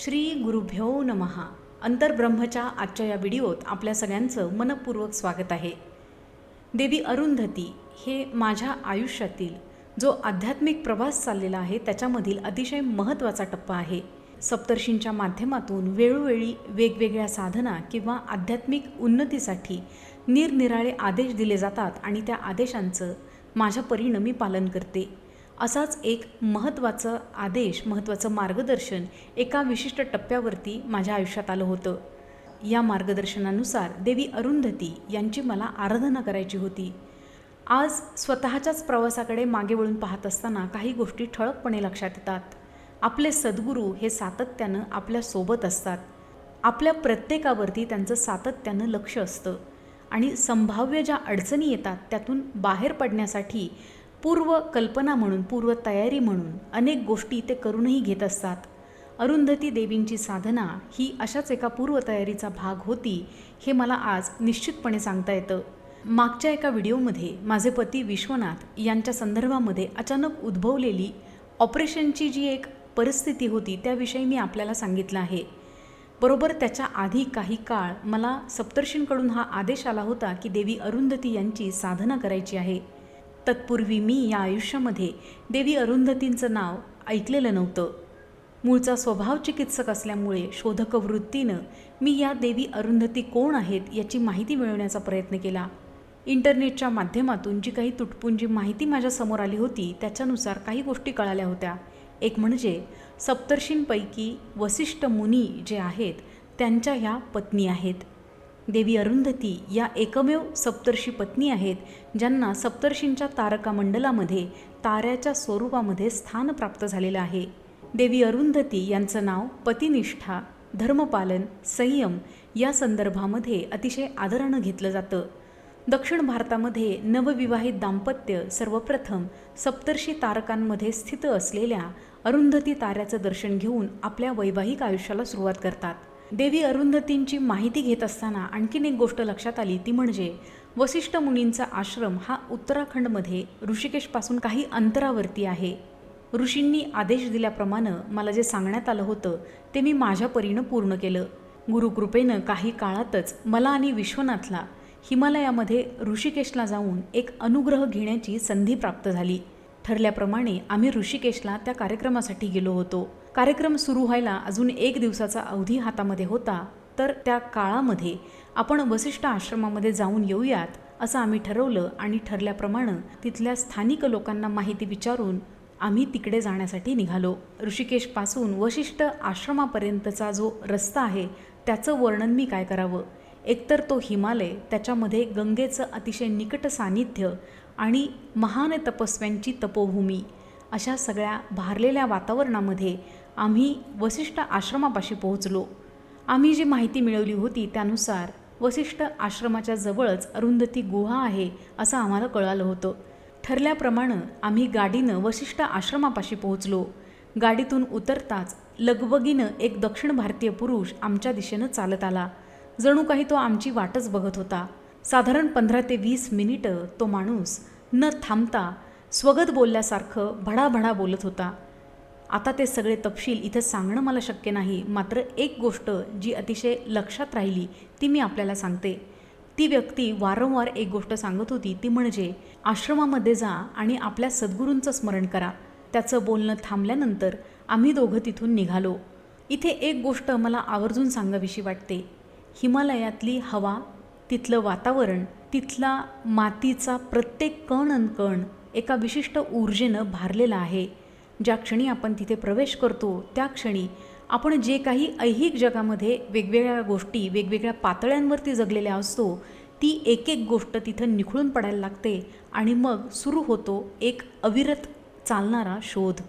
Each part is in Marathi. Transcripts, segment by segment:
श्री गुरुभ्यो नमहा अंतर्ब्रह्मच्या आजच्या या व्हिडिओत आपल्या सगळ्यांचं मनपूर्वक स्वागत आहे. देवी अरुंधती हे माझ्या आयुष्यातील जो आध्यात्मिक प्रवास चाललेला आहे त्याच्यामधील अतिशय महत्त्वाचा टप्पा आहे. सप्तर्षींच्या माध्यमातून वेळोवेळी वेगवेगळ्या साधना किंवा आध्यात्मिक उन्नतीसाठी निरनिराळे आदेश दिले जातात आणि त्या आदेशांचं माझ्या परीनं मी पालन करते. असाच एक महत्त्वाचं आदेश महत्त्वाचं मार्गदर्शन एका विशिष्ट टप्प्यावरती माझ्या आयुष्यात आलं होतं. या मार्गदर्शनानुसार देवी अरुंधती यांची मला आराधना करायची होती. आज स्वतःच्याच प्रवासाकडे मागे वळून पाहत असताना काही गोष्टी ठळकपणे लक्षात येतात. आपले सद्गुरू हे सातत्यानं आपल्यासोबत असतात. आपल्या प्रत्येकावरती त्यांचं सातत्यानं लक्ष असतं. आणि संभाव्य ज्या अडचणी येतात त्यातून बाहेर पडण्यासाठी पूर्व कल्पना म्हणून पूर्व तयारी म्हणून अनेक गोष्टी ते करूनही घेत असतात. अरुंधती देवींची साधना ही अशाच एका पूर्वतयारीचा भाग होती हे मला आज निश्चितपणे सांगता येतं. मागच्या एका व्हिडिओमध्ये माझे पती विश्वनाथ यांच्या संदर्भामध्ये अचानक उद्भवलेली ऑपरेशनची जी एक परिस्थिती होती त्याविषयी मी आपल्याला सांगितलं आहे. बरोबर त्याच्या आधी काही काळ मला सप्तर्षींकडून हा आदेश आला होता की देवी अरुंधती यांची साधना करायची आहे. तत्पूर्वी मी या आयुष्यामध्ये देवी अरुंधतींचं नाव ऐकलेलं नव्हतं. मूळचा स्वभाव चिकित्सक असल्यामुळे शोधक वृत्तीनं मी या देवी अरुंधती कोण आहेत याची माहिती मिळवण्याचा प्रयत्न केला. इंटरनेटच्या माध्यमातून जी काही तुटपुंजी माहिती माझ्यासमोर आली होती त्याच्यानुसार काही गोष्टी कळाल्या होत्या. एक म्हणजे सप्तर्षींपैकी वसिष्ठ मुनी जे आहेत त्यांच्या ह्या पत्नी आहेत. देवी अरुंधती या एकमेव सप्तर्षी पत्नी आहेत ज्यांना सप्तर्षींच्या तारकामंडलामध्ये ताऱ्याच्या स्वरूपामध्ये स्थान प्राप्त झालेलं आहे. देवी अरुंधती यांचं नाव पतिनिष्ठा धर्मपालन संयम या संदर्भामध्ये अतिशय आदरानं घेतलं जातं. दक्षिण भारतामध्ये नवविवाहित दाम्पत्य सर्वप्रथम सप्तर्षी तारकांमध्ये स्थित असलेल्या अरुंधती ताऱ्याचं दर्शन घेऊन आपल्या वैवाहिक आयुष्याला सुरुवात करतात. देवी अरुंधतींची माहिती घेत असताना आणखीन एक गोष्ट लक्षात आली ती म्हणजे वसिष्ठ मुनींचा आश्रम हा उत्तराखंडमध्ये ऋषिकेशपासून काही अंतरावरती आहे. ऋषींनी आदेश दिल्याप्रमाणे मला जे सांगण्यात आलं होतं ते मी माझ्या परीनं पूर्ण केलं. गुरुकृपेनं काही काळातच मला आणि विश्वनाथला हिमालयामध्ये ऋषिकेशला जाऊन एक अनुग्रह घेण्याची संधी प्राप्त झाली. ठरल्याप्रमाणे आम्ही ऋषिकेशला त्या कार्यक्रमासाठी गेलो होतो. कार्यक्रम सुरू व्हायला अजून एक दिवसाचा अवधी हातामध्ये होता तर त्या काळामध्ये आपण वसिष्ठ आश्रमामध्ये जाऊन येऊयात असं आम्ही ठरवलं आणि ठरल्याप्रमाणे तिथल्या स्थानिक लोकांना माहिती विचारून आम्ही तिकडे जाण्यासाठी निघालो. ऋषिकेशपासून वशिष्ठ आश्रमापर्यंतचा जो रस्ता आहे त्याचं वर्णन मी काय करावं? एकतर तो हिमालय त्याच्यामध्ये गंगेचं अतिशय निकट सान्निध्य आणि महान तपस्व्यांची तपोभूमी अशा सगळ्या भारलेल्या वातावरणामध्ये आम्ही वसिष्ठ आश्रमापाशी पोहोचलो. आम्ही जी माहिती मिळवली होती त्यानुसार वसिष्ठ आश्रमाच्या जवळच अरुंधती गुहा आहे असं आम्हाला कळालं होतं. ठरल्याप्रमाणे आम्ही गाडीनं वसिष्ठ आश्रमापाशी पोहोचलो. गाडीतून उतरताच लगबगीनं एक दक्षिण भारतीय पुरुष आमच्या दिशेनं चालत आला. जणू काही तो आमची वाटच बघत होता. साधारण पंधरा ते वीस मिनिटं तो माणूस न थांबता स्वगत बोलल्यासारखं भडाभडा बोलत होता. आता ते सगळे तपशील इथं सांगणं मला शक्य नाही. मात्र एक गोष्ट जी अतिशय लक्षात राहिली ती मी आपल्याला सांगते. ती व्यक्ती वारंवार एक गोष्ट सांगत होती ती म्हणजे आश्रमामध्ये जा आणि आपल्या सद्गुरूंचं स्मरण करा. त्याचं बोलणं थांबल्यानंतर आम्ही दोघं तिथून निघालो. इथे एक गोष्ट मला आवर्जून सांगावीशी वाटते. हिमालयातली हवा तिथलं वातावरण तिथला मातीचा प्रत्येक कण अन कण एका विशिष्ट ऊर्जेनं भारलेला आहे. ज्या क्षणी आपण तिथे प्रवेश करतो त्या क्षणी आपण जे काही ऐहिक जगामध्ये वेगवेगळ्या गोष्टी वेगवेगळ्या पातळ्यांवरती जगलेल्या असतो ती एक एक गोष्ट तिथं निखळून पडायला लागते आणि मग सुरू होतो एक अविरत चालणारा शोध.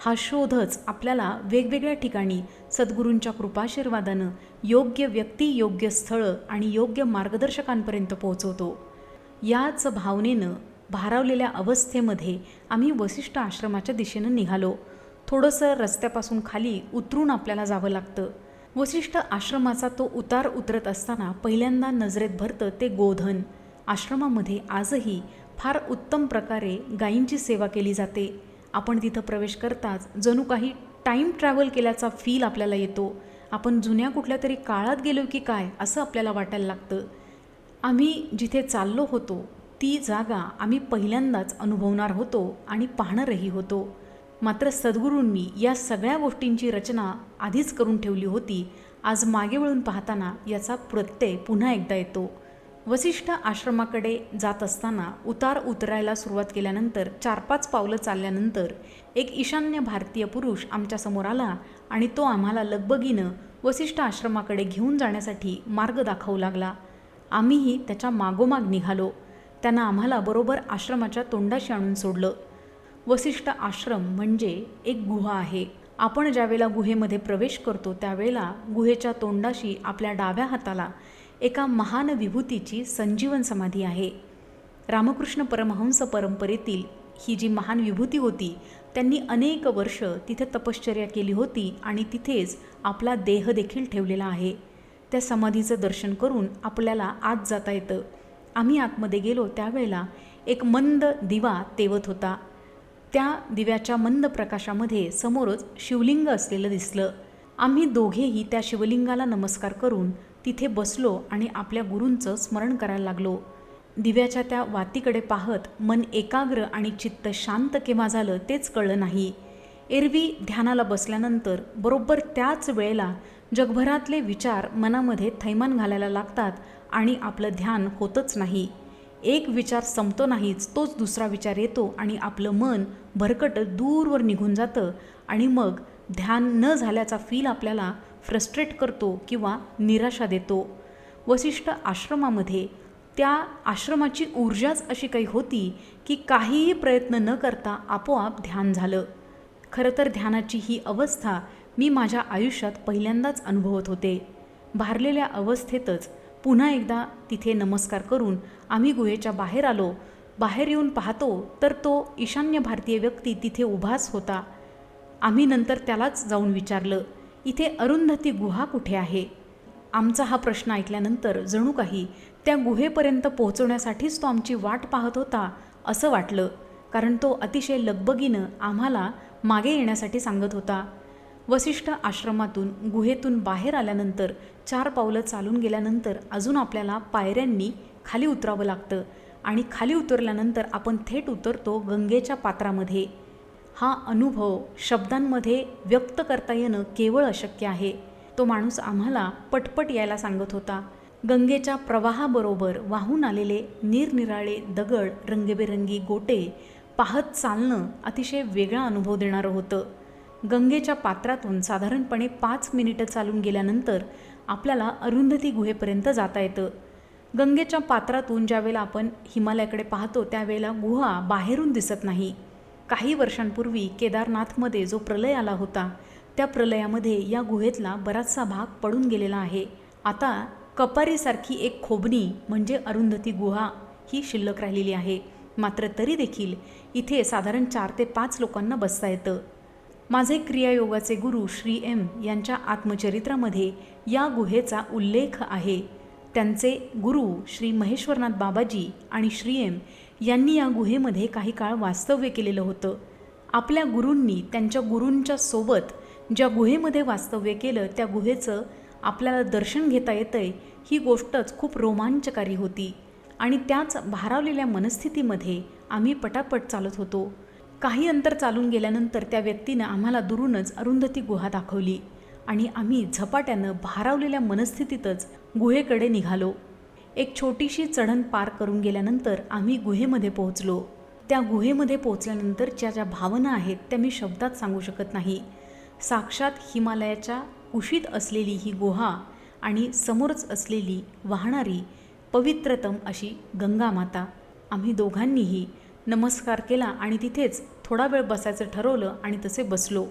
हा शोधच आपल्याला वेगवेगळ्या ठिकाणी सद्गुरूंच्या कृपाशीर्वादानं योग्य व्यक्ती योग्य स्थळं आणि योग्य मार्गदर्शकांपर्यंत पोहोचवतो. याच भावनेनं भारावलेल्या अवस्थेमध्ये आम्ही वसिष्ठ आश्रमाच्या दिशेनं निघालो. थोडंसं रस्त्यापासून खाली उतरून आपल्याला जावं लागतं. वसिष्ठ आश्रमाचा तो उतार उतरत असताना पहिल्यांदा नजरेत भरतं ते गोधन. आश्रमामध्ये आजही फार उत्तम प्रकारे गायींची सेवा केली जाते. आपण तिथं प्रवेश करताच जणू काही टाईम ट्रॅव्हल केल्याचा फील आपल्याला येतो. आपण जुन्या कुठल्या तरी काळात गेलो की काय असं आपल्याला वाटायला लागतं. आम्ही जिथे चाललो होतो ती जागा आम्ही पहिल्यांदाच अनुभवणार होतो आणि पाहणारही होतो. मात्र सद्गुरूंनी या सगळ्या गोष्टींची रचना आधीच करून ठेवली होती. आज मागे वळून पाहताना याचा प्रत्यय पुन्हा एकदा येतो. वसिष्ठ आश्रमाकडे जात असताना उतार उतरायला सुरुवात केल्यानंतर चार पाच पावलं चालल्यानंतर एक ईशान्य भारतीय पुरुष आमच्यासमोर आला आणि तो आम्हाला लगबगीनं वसिष्ठ आश्रमाकडे घेऊन जाण्यासाठी मार्ग दाखवू लागला. आम्हीही त्याच्या मागोमाग निघालो. त्यांना आम्हाला बरोबर आश्रमाच्या तोंडाशी आणून सोडलं. वसिष्ठ आश्रम म्हणजे एक गुहा आहे. आपण ज्यावेळेला गुहेमध्ये प्रवेश करतो त्यावेळेला गुहेच्या तोंडाशी आपल्या डाव्या हाताला एका महान विभूतीची संजीवन समाधी आहे. रामकृष्ण परमहंस परंपरेतील ही जी महान विभूती होती त्यांनी अनेक वर्ष तिथे तपश्चर्या केली होती आणि तिथेच आपला देह देखील ठेवलेला आहे. त्या समाधीचं दर्शन करून आपल्याला आत जाता येतं. आम्ही आतमध्ये गेलो त्यावेळेला एक मंद दिवा तेवत होता. त्या दिव्याच्या मंद प्रकाशामध्ये समोरच शिवलिंग असलेलं दिसलं. आम्ही दोघेही त्या शिवलिंगाला नमस्कार करून तिथे बसलो आणि आपल्या गुरूंचं स्मरण करायला लागलो. दिव्याच्या त्या वातीकडे पाहत मन एकाग्र आणि चित्त शांत केव्हा झालं तेच कळलं नाही. एरवी ध्यानाला बसल्यानंतर बरोबर त्याच वेळेला जगभरातले विचार मनामध्ये थैमान घालायला लागतात आणि आपलं ध्यान होतच नाही. एक विचार संपतो नाहीच तोच दुसरा विचार येतो आणि आपलं मन भरकट दूरवर निघून जातं आणि मग ध्यान न झाल्याचा फील आपल्याला फ्रस्ट्रेट करतो किंवा निराशा देतो. वसिष्ठ आश्रमामध्ये त्या आश्रमाची ऊर्जाच अशी काही होती की काहीही प्रयत्न न करता आपोआप ध्यान झालं. खरं तर ध्यानाची ही अवस्था मी माझ्या आयुष्यात पहिल्यांदाच अनुभवत होते. भारलेल्या अवस्थेतच पुन्हा एकदा तिथे नमस्कार करून आम्ही गुहेच्या बाहेर आलो. बाहेर येऊन पाहतो तर तो ईशान्य भारतीय व्यक्ती तिथे उभाच होता. आम्ही नंतर त्यालाच जाऊन विचारलं इथे अरुंधती गुहा कुठे आहे? आमचा हा प्रश्न ऐकल्यानंतर जणू काही त्या गुहेपर्यंत पोहोचवण्यासाठीच तो आमची वाट पाहत होता असं वाटलं कारण तो अतिशय लगबगीनं आम्हाला मागे येण्यासाठी सांगत होता. वसिष्ठ आश्रमातून गुहेतून बाहेर आल्यानंतर चार पावलं चालून गेल्यानंतर अजून आपल्याला पायऱ्यांनी खाली उतरावं लागतं आणि खाली उतरल्यानंतर आपण थेट उतरतो गंगेच्या पात्रामध्ये. हा अनुभव शब्दांमध्ये व्यक्त करता येणं केवळ अशक्य आहे. तो माणूस आम्हाला पटपट यायला सांगत होता. गंगेच्या प्रवाहाबरोबर वाहून आलेले निरनिराळे दगड रंगीबेरंगी गोटे पाहत चालणं अतिशय वेगळा अनुभव देणारं होतं. गंगेच्या पात्रातून साधारणपणे पाच मिनिटं चालून गेल्यानंतर आपल्याला अरुंधती गुहेपर्यंत जाता येतं. गंगेच्या पात्रातून ज्यावेळेला आपण हिमालयाकडे पाहतो त्यावेळेला गुहा बाहेरून दिसत नाही. काही वर्षांपूर्वी केदारनाथमध्ये जो प्रलय आला होता त्या प्रलयामध्ये या गुहेतला बराचसा भाग पडून गेलेला आहे. आता कपारीसारखी एक खोबणी म्हणजे अरुंधती गुहा ही शिल्लक राहिलेली आहे. मात्र तरी देखील इथे साधारण चार ते पाच लोकांना बसता येतं. माझे क्रियायोगाचे गुरु श्री एम यांच्या आत्मचरित्रामध्ये या गुहेचा उल्लेख आहे. त्यांचे गुरु श्री महेश्वरनाथ बाबाजी आणि श्री एम यांनी या गुहेमध्ये काही काळ वास्तव्य केलेलं होतं. आपल्या गुरूंनी त्यांच्या गुरूंच्या सोबत ज्या गुहेमध्ये वास्तव्य केलं त्या गुहेचं आपल्याला दर्शन घेता येतंय ही गोष्टच खूप रोमांचकारी होती. आणि त्याच भारावलेल्या मनस्थितीमध्ये आम्ही पटापट चालत होतो. काही अंतर चालून गेल्यानंतर त्या व्यक्तीनं आम्हाला दुरूनच अरुंधती गुहा दाखवली आणि आम्ही झपाट्यानं भारावलेल्या मनस्थितीतच गुहेकडे निघालो. एक छोटीशी चढण पार करून गेल्यानंतर आम्ही गुहेमध्ये पोहोचलो. त्या गुहेमध्ये पोहोचल्यानंतरच्या ज्या भावना आहेत त्या मी शब्दात सांगू शकत नाही. साक्षात हिमालयाच्या कुशीत असलेली ही गुहा आणि समोरच असलेली वाहणारी पवित्रतम अशी गंगा माता आम्ही दोघांनीही नमस्कार केला आणि तिथेच थोडा वेळ बसायचं ठरवलं आणि तसे बसलो.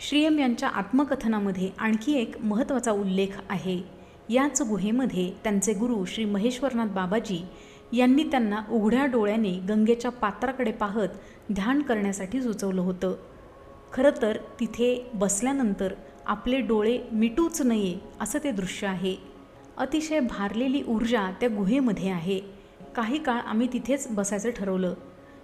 श्रीयम यांच्या आत्मकथनामध्ये आणखी एक महत्त्वाचा उल्लेख आहे. याच गुहेमध्ये त्यांचे गुरु श्री महेश्वरनाथ बाबाजी यांनी त्यांना उघड्या डोळ्याने गंगेच्या पात्राकडे पाहत ध्यान करण्यासाठी सुचवलं होतं. खरं तर तिथे बसल्यानंतर आपले डोळे मिटूच नये असं ते दृश्य आहे. अतिशय भारलेली ऊर्जा त्या गुहेमध्ये आहे. काही काळ आम्ही तिथेच बसायचं ठरवलं.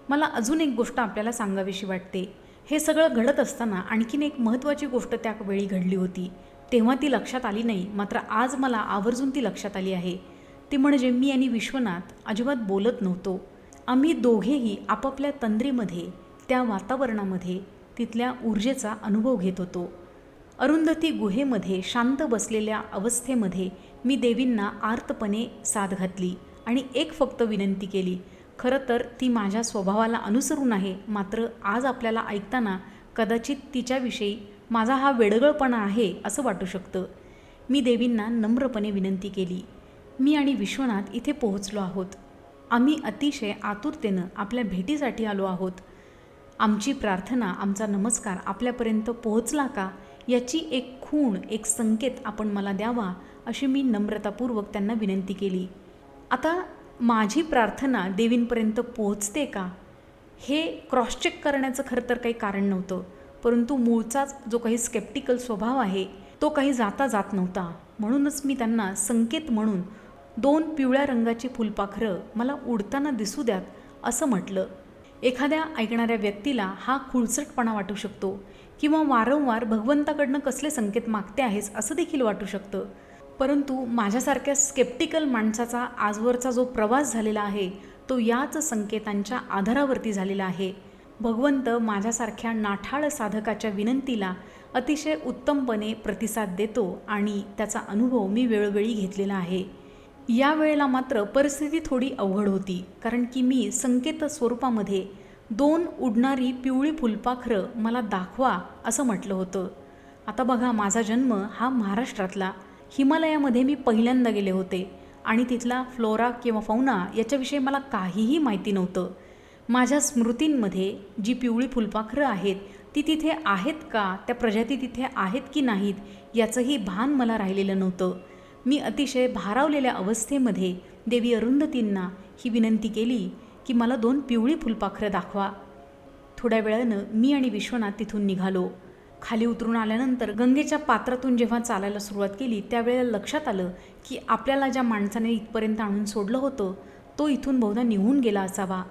मला अजून एक गोष्ट आपल्याला सांगावीशी वाटते. हे सगळं घडत असताना आणखीन एक महत्त्वाची गोष्ट त्या वेळी घडली होती. तेव्हा ती लक्षात आली नाही मात्र आज मला आवर्जून ती लक्षात आली आहे. ती म्हणजे मी आणि विश्वनाथ अजिबात बोलत नव्हतो. आम्ही दोघेही आपापल्या तंद्रीमध्ये त्या वातावरणामध्ये तिथल्या ऊर्जेचा अनुभव घेत होतो. अरुंधती गुहेमध्ये शांत बसलेल्या अवस्थेमध्ये मी देवींना आर्तपणे साथ घातली आणि एक फक्त विनंती केली खरं तर ती माझ्या स्वभावाला अनुसरून आहे. मात्र आज आपल्याला ऐकताना कदाचित तिच्याविषयी माझा हा वेडगळपणा आहे असं वाटू शकतं. मी देवींना नम्रपणे विनंती केली. मी आणि विश्वनाथ इथे पोहोचलो आहोत. आम्ही अतिशय आतुरतेनं आपल्या भेटीसाठी आलो आहोत. आमची प्रार्थना आमचा नमस्कार आपल्यापर्यंत पोहोचला का याची एक खूण एक संकेत आपण मला द्यावा अशी मी नम्रतापूर्वक त्यांना विनंती केली. आता माझी प्रार्थना देवींपर्यंत पोहोचते का? हे क्रॉस चेक करण्याचं खरं तर काही कारण नव्हतं. परंतु मूळचाच जो काही स्केप्टिकल स्वभाव आहे तो काही जाता जात नव्हता. म्हणूनच मी त्यांना संकेत म्हणून दोन पिवळ्या रंगाची फुलपाखरं मला उडताना दिसू द्यात असं म्हटलं. एखाद्या ऐकणाऱ्या व्यक्तीला हा खुळचटपणा वाटू शकतो किंवा वारंवार भगवंताकडनं कसले संकेत मागते आहेस असं देखील वाटू शकतं. परंतु माझ्यासारख्या स्केप्टिकल माणसाचा आजवरचा जो प्रवास झालेला आहे तो याच संकेतांच्या आधारावरती झालेला आहे. भगवंत माझ्यासारख्या नाठाळ साधकाच्या विनंतीला अतिशय उत्तमपणे प्रतिसाद देतो आणि त्याचा अनुभव मी वेळोवेळी घेतलेला आहे. या वेळेला मात्र परिस्थिती थोडी अवघड होती कारण की मी संकेत स्वरूपामध्ये दोन उडणारी पिवळी फुलपाखरं मला दाखवा असं म्हटलं होतं. आता बघा माझा जन्म हा महाराष्ट्रातला हिमालयामध्ये मी पहिल्यांदा गेले होते. आणि तिथला फ्लोरा किंवा फौना याच्याविषयी मला काहीही माहिती नव्हतं. माझ्या स्मृतींमध्ये जी पिवळी फुलपाखरं आहेत ती तिथे आहेत का? त्या प्रजाती तिथे आहेत की नाहीत? याचंही भान मला राहिलेलं नव्हतं. मी अतिशय भारावलेल्या अवस्थेमध्ये देवी अरुंधतींना ही विनंती केली की मला दोन पिवळी फुलपाखरं दाखवा. थोड्या वेळानं मी आणि विश्वनाथ तिथून निघालो. खाली उतरून आल्यानंतर गंगेच्या पात्रातून जेव्हा चालायला सुरुवात केली त्यावेळेला लक्षात आलं की आपल्याला ज्या माणसाने इथपर्यंत आणून सोडलं होतं तो इथून बहुधा निघून गेला असावा.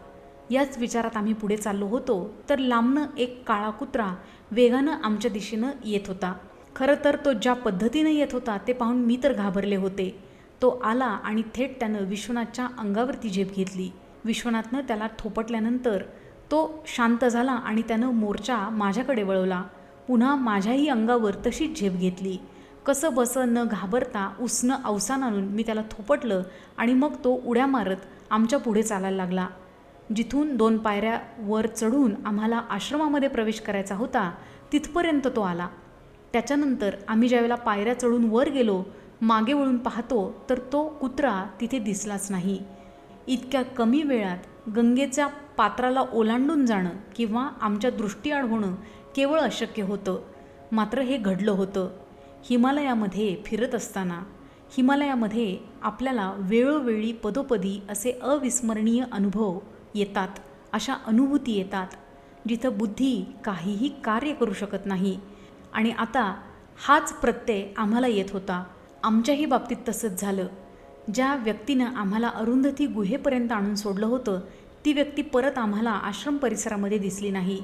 याच विचारात आम्ही पुढे चाललो होतो तर लांबनं एक काळा कुत्रा वेगानं आमच्या दिशेनं येत होता. खरं तर तो ज्या पद्धतीनं येत होता ते पाहून मी तर घाबरले होते. तो आला आणि थेट त्यानं विश्वनाथच्या अंगावरती झेप घेतली. विश्वनाथनं त्याला थोपटल्यानंतर तो शांत झाला आणि त्यानं मोर्चा माझ्याकडे वळवला. पुन्हा माझ्याही अंगावर तशीच झेप घेतली. कसं बसं न घाबरता उसनं अवसान आणून मी त्याला थोपटलं आणि मग तो उड्या मारत आमच्या पुढे चालायला लागला. जिथून दोन पायऱ्या वर चढून आम्हाला आश्रमामध्ये प्रवेश करायचा होता तिथपर्यंत तो आला. त्याच्यानंतर आम्ही ज्यावेळेला पायऱ्या चढून वर गेलो मागे वळून पाहतो तर तो कुत्रा तिथे दिसलाच नाही. इतक्या कमी वेळात गंगेच्या पात्राला ओलांडून जाणं किंवा आमच्या दृष्टीआड होणं केवळ अशक्य होतं. मात्र हे घडलं होतं. हिमालयामध्ये फिरत असताना हिमालयामध्ये आपल्याला वेळोवेळी पदोपदी असे अविस्मरणीय अनुभव येतात अशा अनुभूती येतात जिथं बुद्धी काहीही कार्य करू शकत नाही. आणि आता हाच प्रत्यय आम्हाला येत होता. आमच्याही बाबतीत तसंच झालं. ज्या व्यक्तीनं आम्हाला अरुंधती गुहेपर्यंत आणून सोडलं होतं ती व्यक्ती परत आम्हाला आश्रम परिसरामध्ये दिसली नाही.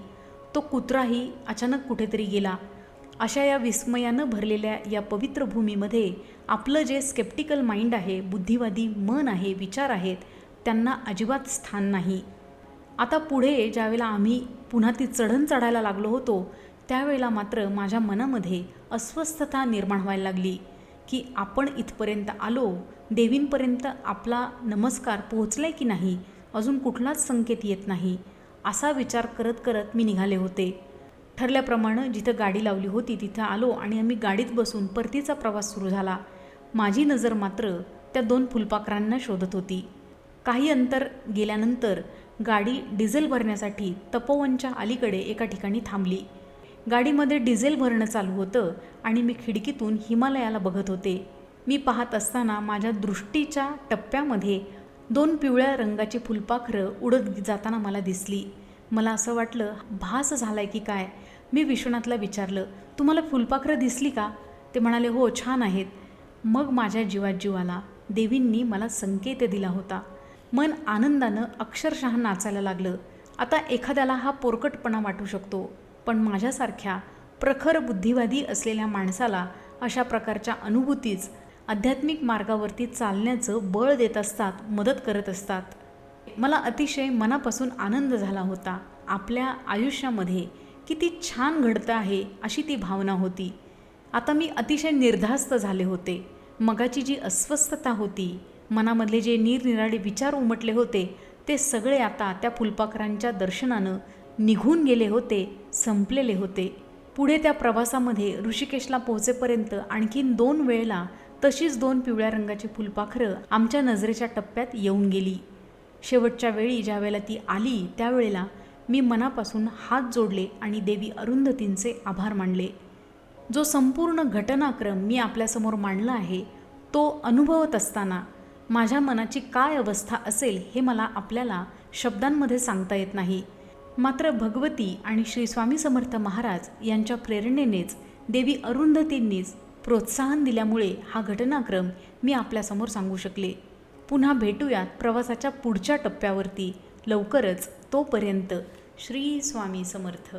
तो कुत्राही अचानक कुठेतरी गेला. अशा या विस्मयानं भरलेल्या या पवित्र भूमीमध्ये आपलं जे स्केप्टिकल माइंड आहे बुद्धिवादी मन आहे विचार आहेत त्यांना अजिबात स्थान नाही. आता पुढे ज्यावेळेला आम्ही पुन्हा ती चढण चढायला लागलो होतो त्यावेळेला मात्र माझ्या मनामध्ये अस्वस्थता निर्माण व्हायला लागली की आपण इथपर्यंत आलो देवींपर्यंत आपला नमस्कार पोहोचलाय की नाही अजून कुठलाच संकेत येत नाही. असा विचार करत करत मी निघाले होते. ठरल्याप्रमाणे जिथं गाडी लावली होती तिथं आलो आणि आम्ही गाडीत बसून परतीचा प्रवास सुरू झाला. माझी नजर मात्र त्या दोन फुलपाखरांना शोधत होती. काही अंतर गेल्यानंतर गाडी डिझेल भरण्यासाठी तपोवनच्या अलीकडे एका ठिकाणी थांबली. गाडीमध्ये डिझेल भरणं चालू होतं आणि मी खिडकीतून हिमालयाला बघत होते. मी पाहत असताना माझ्या दृष्टीच्या टप्प्यामध्ये दोन पिवळ्या रंगाची फुलपाखरं उडत जाताना मला दिसली. मला असं वाटलं भास झालाय की काय? मी विश्वनाथला विचारलं तुम्हाला फुलपाखरं दिसली का? ते म्हणाले हो छान आहेत. मग माझ्या जीवात जीव आला. देवींनी मला संकेत दिला होता. मन आनंदानं अक्षरशः नाचायला लागलं. आता एखाद्याला हा पोरकटपणा वाटू शकतो पण माझ्यासारख्या प्रखर बुद्धिवादी असलेल्या माणसाला अशा प्रकारच्या अनुभूतीच आध्यात्मिक मार्गावरती चालण्याचं बळ देत असतात मदत करत असतात. मला अतिशय मनापासून आनंद झाला होता. आपल्या आयुष्यामध्ये किती छान घडतं आहे अशी ती भावना होती. आता मी अतिशय निर्धास्त झाले होते. मगाची जी अस्वस्थता होती मनामधले जे निरनिराळे विचार उमटले होते ते सगळे आता त्या फुलपाखरांच्या दर्शनानं निघून गेले होते संपलेले होते. पुढे त्या प्रवासामध्ये ऋषिकेशला पोहोचेपर्यंत आणखीन दोन वेळेला तशीच दोन पिवळ्या रंगाची फुलपाखरं आमच्या नजरेच्या टप्प्यात येऊन गेली. शेवटच्या वेळी ज्यावेळेला ती आली त्यावेळेला मी मनापासून हात जोडले आणि देवी अरुंधतींचे आभार मानले. जो संपूर्ण घटनाक्रम मी आपल्यासमोर मांडला आहे तो अनुभवत असताना माझ्या मनाची काय अवस्था असेल हे मला आपल्याला शब्दांमध्ये सांगता येत नाही. मात्र भगवती आणि श्री स्वामी समर्थ महाराज यांच्या प्रेरणेनेच देवी अरुंधतींनीच प्रोत्साहन दिल्यामुळे हा घटनाक्रम मी आपल्यासमोर सांगू शकले. पुन्हा भेटूयात प्रवासाच्या पुढच्या टप्प्यावरती. लवकरच तोपर्यंत श्री स्वामी समर्थ.